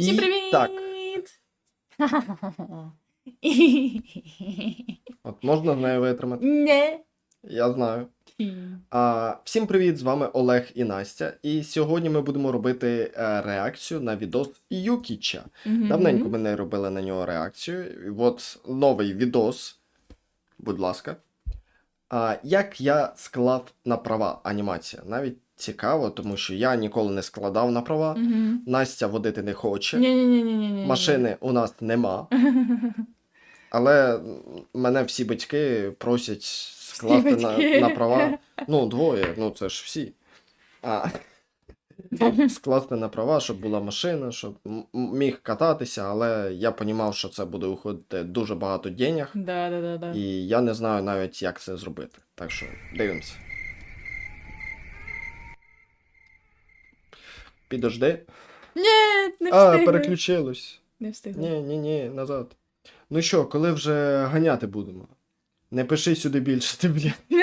Всім привіт! Так, от можна з нею витримати. Не. Я знаю. А, всім привіт! З вами Олег і Настя. І сьогодні ми будемо робити е, реакцію на відос Юкіча. Давненько ми не робили на нього реакцію. От новий відос. Будь ласка. А, як я склав на права анімація? Навіть цікаво, тому що я ніколи не складав на права. Настя водити не хоче. Ні-ні-ні-ні-ні. Машини у нас нема. Але мене всі батьки просять скласти на, на права. Ну, двоє, ну це ж всі. А, скласти на права, щоб була машина, щоб міг кататися, але я розумів, що це буде уходити дуже багато денег, Да, да, да, да. і я не знаю навіть, як це зробити. Так що дивимося. Підожди. Ні, не А, встигли. переключилось. Не встигли. Ні, ні, ні, назад. Ну що, коли вже ганяти будемо? Не пиши сюди більше, ти блін.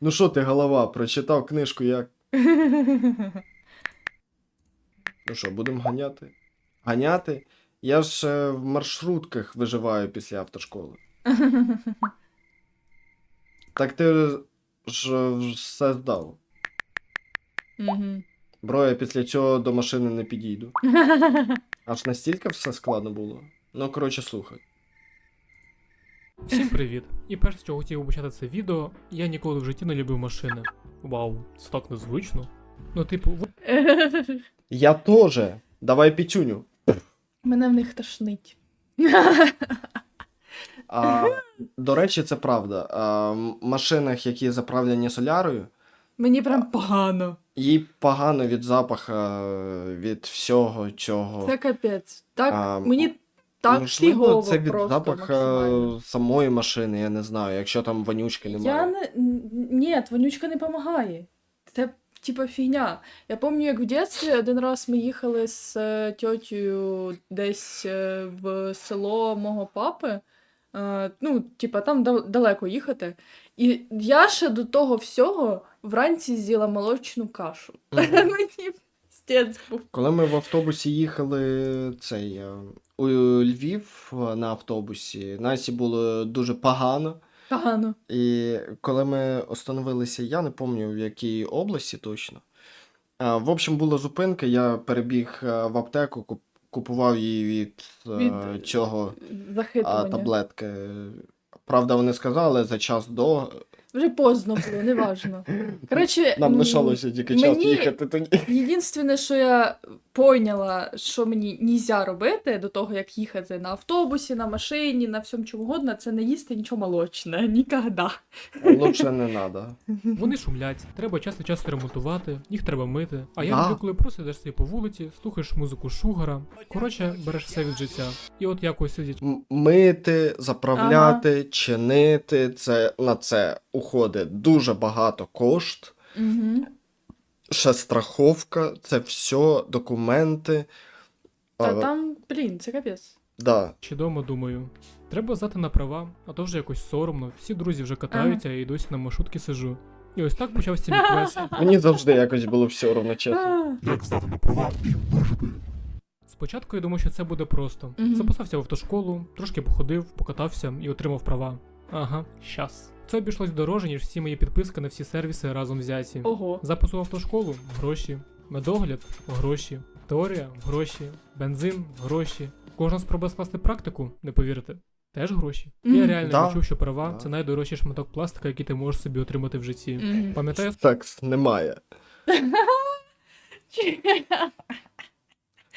Ну що ти, голова, прочитав книжку як. Ну що, будемо ганяти? Ганяти? Я ж е, в маршрутках виживаю після автошколи. Так ти ж все здав. Мгм. Бро, я після цього до машини не підійду. Аж настільки все складно було. Ну, коротше, слухай. Всім привіт! І перш з чого хотів почати це відео, я ніколи в житті не любив машини. Вау, це так незвично. Ну, типу, в- Я теж. Давай пітюню. Мене в них тошнить. А, до речі, це правда. А, в машинах, які заправлені солярою, Мені прям погано. їй погано від запаха, від всього цього. Це капець. Так, А, мені так Можливо, фігово це від просто запаха самої машини, я не знаю, якщо там вонючки немає. Я не. Ні, вонючка не допомагає. Це типа фігня. Я пам'ятаю, як в дитинстві один раз ми їхали з е, тьотєю десь е, в село мого папи. Е, Ну, типа, там далеко їхати. І я ще до того всього вранці з'їла молочну кашу. Мгм. Мені стець був. Коли ми в автобусі їхали цей, е, у Львів е, на автобусі, Насі було дуже погано. Погано. І коли ми остановилися, я не пам'ятаю в якій області точно. А, в общем, була зупинка, я перебіг е, в аптеку, куп- купував її від, е, Від цього а, Захитування. таблетки. Правда, вони сказали за час до. Вже поздно було, неважно. Коротше, Нам лишалося тільки час мені- їхати тоді. Єдинственне, що я поняла, що мені нельзя робити до того, як їхати на автобусі, на машині, на всьому чому угодно, це не їсти нічого молочне. Ніколи. Лучше не треба. вони шумлять, треба час від часу ремонтувати, їх треба мити. А я люблю, коли просто йдеш собі по вулиці, слухаєш музику шугара. Коротше, береш все від життя. І от якось сидять. М- Мити, заправляти, чинити. Це на це уходить дуже багато кошт. Угу. Ще страховка, це все документи. Та А, там, блін, це капець. да. Чи дома думаю. Треба здати на права, а то вже якось соромно. Всі друзі вже катаються і досі на маршрутки сижу. І ось так почався мій квест. Мені завжди якось було все одно чесно. А, Спочатку я думав, що це буде просто. Записався в автошколу, трошки походив, покатався і отримав права. Ага, щас. Це обійшлось дороже, ніж всі мої підписки на всі сервіси разом взяті. Ого. Запис у автошколу гроші, медогляд гроші, теорія гроші, бензин гроші. Кожна спроба скласти практику, не повірите, теж гроші. Я реально Да. відчув, що права Да. це найдорожчий шматок пластика, який ти можеш собі отримати в житті. Мгм. Пам'ятаю Секс немає.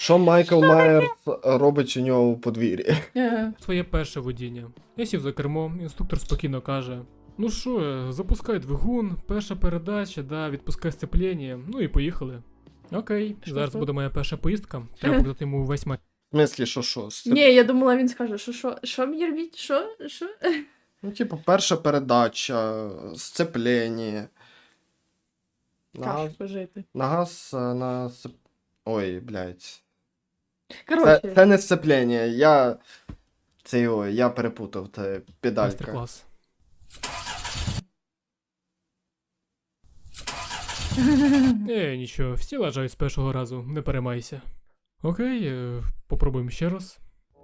Що Майкл Майерс робить у нього у подвір'ї? Е, своє перше водіння. Я сів за кермо, інструктор спокійно каже: Ну що, е, запускай двигун, перша передача, да, відпускай сцеплення, ну і поїхали. Окей, Що зараз це? буде моя перша поїздка. Треба показати йому весь ма... В смислі, що що? Сцеп- Ні, я думала, він скаже, що що, що мені робіть? Що? Що? Ну, типу, перша передача, сцеплення. На газ, Кашу пожити. на газ, а, на сцеп... Ой, блядь. Це, Коротше, це не сцеплення, я. Це його, я перепутав, це педалька. майстер-клас. Е, нічого, всі лажають з першого разу, не переймайся. Окей, е, попробуємо ще раз.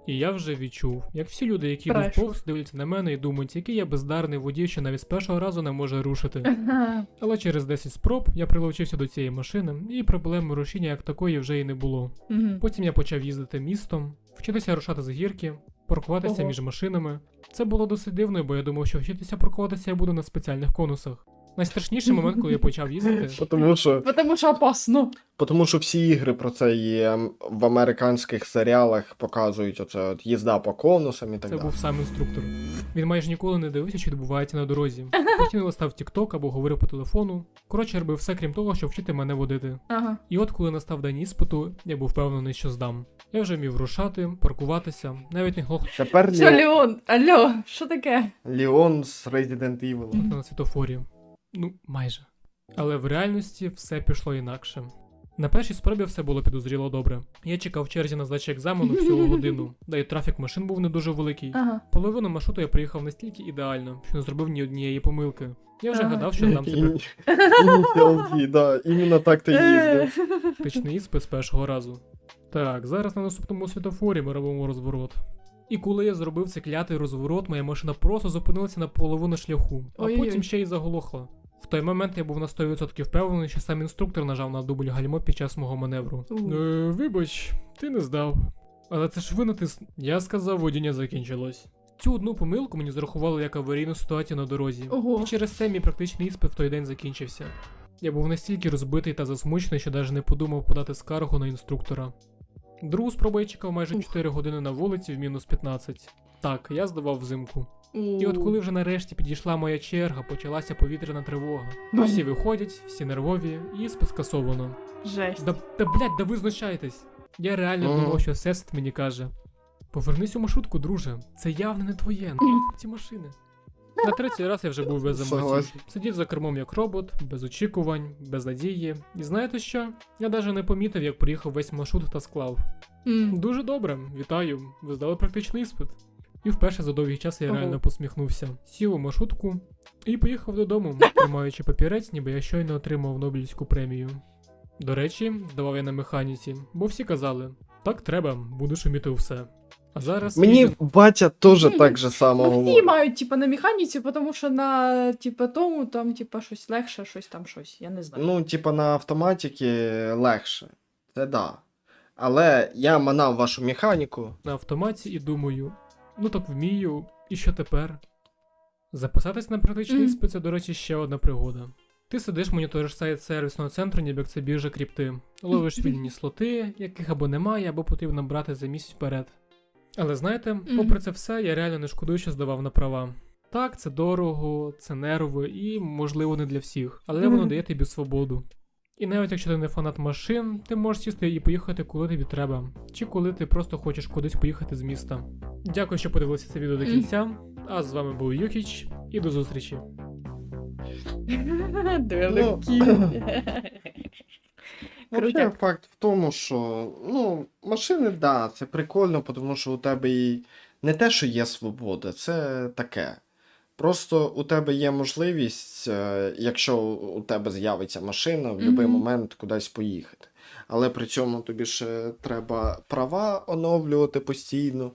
І я вже відчув, як всі люди, які йдуть повз, дивляться на мене і думають, який я бездарний водій, що навіть з першого разу не може рушити. Але через 10 спроб я прилучився до цієї машини, і проблеми рушіння як такої вже і не було. Потім я почав їздити містом, вчитися рушати з гірки, паркуватися Ого. між машинами. Це було досить дивно, бо я думав, що вчитися паркуватися я буду на спеціальних конусах. Найстрашніший момент, коли я почав їздити, Тому що, Потому що опасно. тому що всі ігри про це є в американських серіалах показують оце от їзда по конусам і так це далі. був сам інструктор. Він майже ніколи не дивився, що відбувається на дорозі. Постійно листав TikTok або говорив по телефону. Коротше, робив все крім того, щоб вчити мене водити. Ага. І от коли настав день іспиту, я був впевнений, що здам. Я вже вмів рушати, паркуватися, навіть не глох Тепер Що, Леон? Алло, що таке? Леон з Resident Evil. на світофорі. Ну, майже. Але в реальності все пішло інакше. На першій спробі все було підозріло добре. Я чекав в черзі на здачі екзамену всього годину, да й трафік машин був не дуже великий. Ага. Половину маршруту я проїхав настільки ідеально, що не зробив ні однієї помилки. Я вже Ага. гадав, що Іні- да, іменно так ти їздив. практичний іспит з першого разу. Так, зараз на наступному світофорі ми робимо розворот. І коли я зробив цей клятий розворот, моя машина просто зупинилася на половину шляху, а потім ще й заголохла. В той момент я був на 100% впевнений, що сам інструктор нажав на дубль гальмо під час мого маневру. Е, вибач, ти не здав. Але це ж ви натис... Я сказав, водіння закінчилось. Цю одну помилку мені зарахували як аварійну ситуацію на дорозі. Ого. І через це мій практичний іспит в той день закінчився. Я був настільки розбитий та засмучений, що навіть не подумав подати скаргу на інструктора. Другу спробу я чекав майже Ух. 4 години на вулиці в мінус 15. Так, я здавав взимку. І от коли вже нарешті підійшла моя черга, почалася повітряна тривога. Всі виходять, всі нервові, і іспит скасовано. Жесть. Да, да блядь, да ви знущаєтесь. Я реально думав, що Всесвіт мені каже. Повернись у маршрутку, друже. Це явно не твоє. Ну, ці машини. На третій раз я вже був без емоцій. Сидів за кермом як робот, без очікувань, без надії. І знаєте що? Я навіть не помітив, як проїхав весь маршрут та склав. Дуже добре, вітаю. Ви здали практичний іспит. І вперше за довгий час я Ого. реально посміхнувся. Сів у маршрутку і поїхав додому, тримаючи папірець, ніби я щойно отримав Нобелівську премію. До речі, здавав я на механіці, бо всі казали: так треба, будеш уміти все. А зараз Мені їду- батя теж так же само Ну, всі мають, типа, на механіці, тому що на типа тому там, типа, щось легше, щось там щось. Я не знаю. Ну, типа на автоматіки легше. Це да. Але я манав вашу механіку. на автоматі і думаю: ну так вмію, і що тепер? Записатись на практичний Мгм. іспит це, до речі, ще одна пригода. Ти сидиш, моніториш сайт сервісного центру, ніби як це біржа кріпти. Ловиш вільні слоти, яких або немає, або потрібно брати за місяць вперед. Але знаєте, попри це все, я реально не шкодую, що здавав на права. Так, це дорого, це нерви і, можливо, не для всіх, але воно дає тобі свободу. І навіть якщо ти не фанат машин, ти можеш сісти і поїхати, коли тобі треба, чи коли ти просто хочеш кудись поїхати з міста. Дякую, що подивилися це відео до кінця. А з вами був Юкіч, і до зустрічі. Вообще, факт в тому, що ну, машини, да, це прикольно, тому що у тебе і не те, що є свобода, це таке. Просто у тебе є можливість, е, якщо у тебе з'явиться машина, в будь-який Мгм. момент кудись поїхати. Але при цьому тобі ще треба права оновлювати постійно.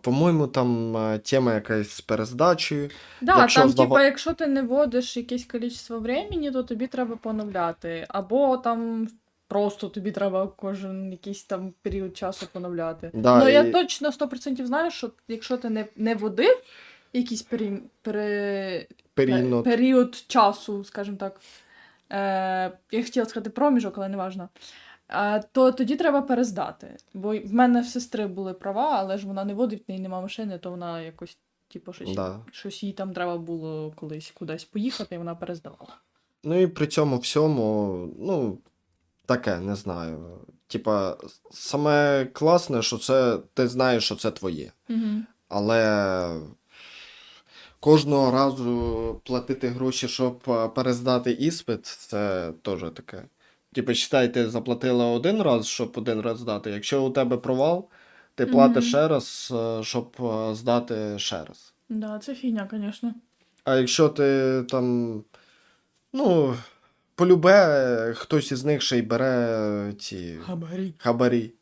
По-моєму, там е, тема якась з перездачею. Да, Якщо там, здава- типа, якщо ти не вводиш якесь кількість времени, то тобі треба поновляти. Або там просто тобі треба кожен якийсь там період часу поновляти. Да, ну, я точно 100% знаю, що якщо ти не, не водив якийсь пері... Пере... Період. період часу, скажімо так. Е, я хотіла сказати проміжок, але не важно. Е, то тоді треба перездати. Бо в мене в сестри були права, але ж вона не водить, в неї нема машини, то вона якось, типу, щось, Да. щось їй там треба було колись кудись поїхати, і вона перездавала. Ну і при цьому всьому, ну, таке, не знаю. Типа, саме класне, що це ти знаєш, що це твоє. Угу. Але кожного разу платити гроші, щоб е, перездати іспит, це теж таке. Типу, читай, ти заплатила один раз, щоб один раз здати. Якщо у тебе провал, ти платиш ще раз, е, щоб е, здати ще раз. Да, це фігня, звісно. А якщо ти там, ну, полюбе, хтось із них ще й бере ці Хабарі. хабарі,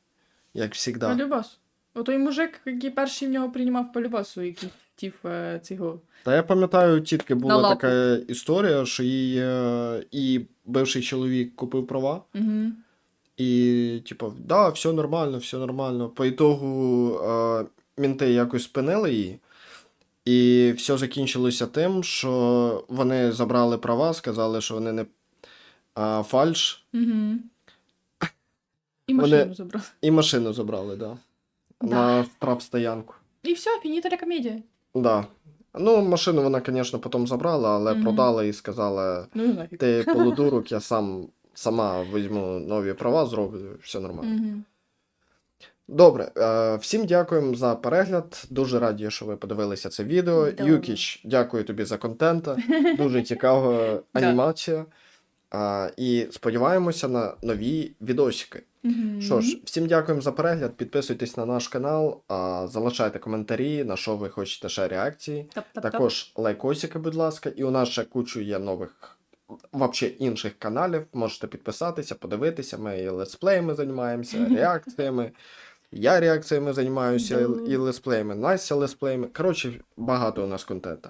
як завжди. Полюбас. Отой мужик, який перший в нього приймав полюбасу, який хотів е, цього. Та я пам'ятаю, у тітки була лапу. така історія, що її е, і бивший чоловік купив права. Угу. І, типу, да, все нормально, все нормально. По ітогу е, мінти якось спинили її. І все закінчилося тим, що вони забрали права, сказали, що вони не а, фальш, Угу. І Вони- машину забрали. і машину забрали, да. Да. На штрафстоянку. І все, фініталя комедія. Да. Ну, машину вона, звісно, потім забрала, але Мгм. продала і сказала: Ну і ти полудурок, я сам сама візьму нові права, зроблю, все нормально. Угу. Добре, е, всім дякуємо за перегляд. Дуже раді, що ви подивилися це відео. Да. Юкіч, дякую тобі за контент. Дуже цікава Да. анімація. А, і сподіваємося на нові відосики. Що ж, всім дякуємо за перегляд. Підписуйтесь на наш канал, а, залишайте коментарі, на що ви хочете ще реакції. Також лайкосики, будь ласка, і у нас ще кучу є нових вообще інших каналів. Можете підписатися, подивитися. Ми і летсплеями займаємося, реакціями. Я реакціями займаюся і летсплеями, Настя летсплеями. Коротше, багато у нас контенту.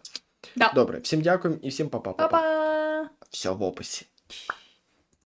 Да. Добре, всім дякуємо і всім па-па. па-па. Па-па! Все в описі. much.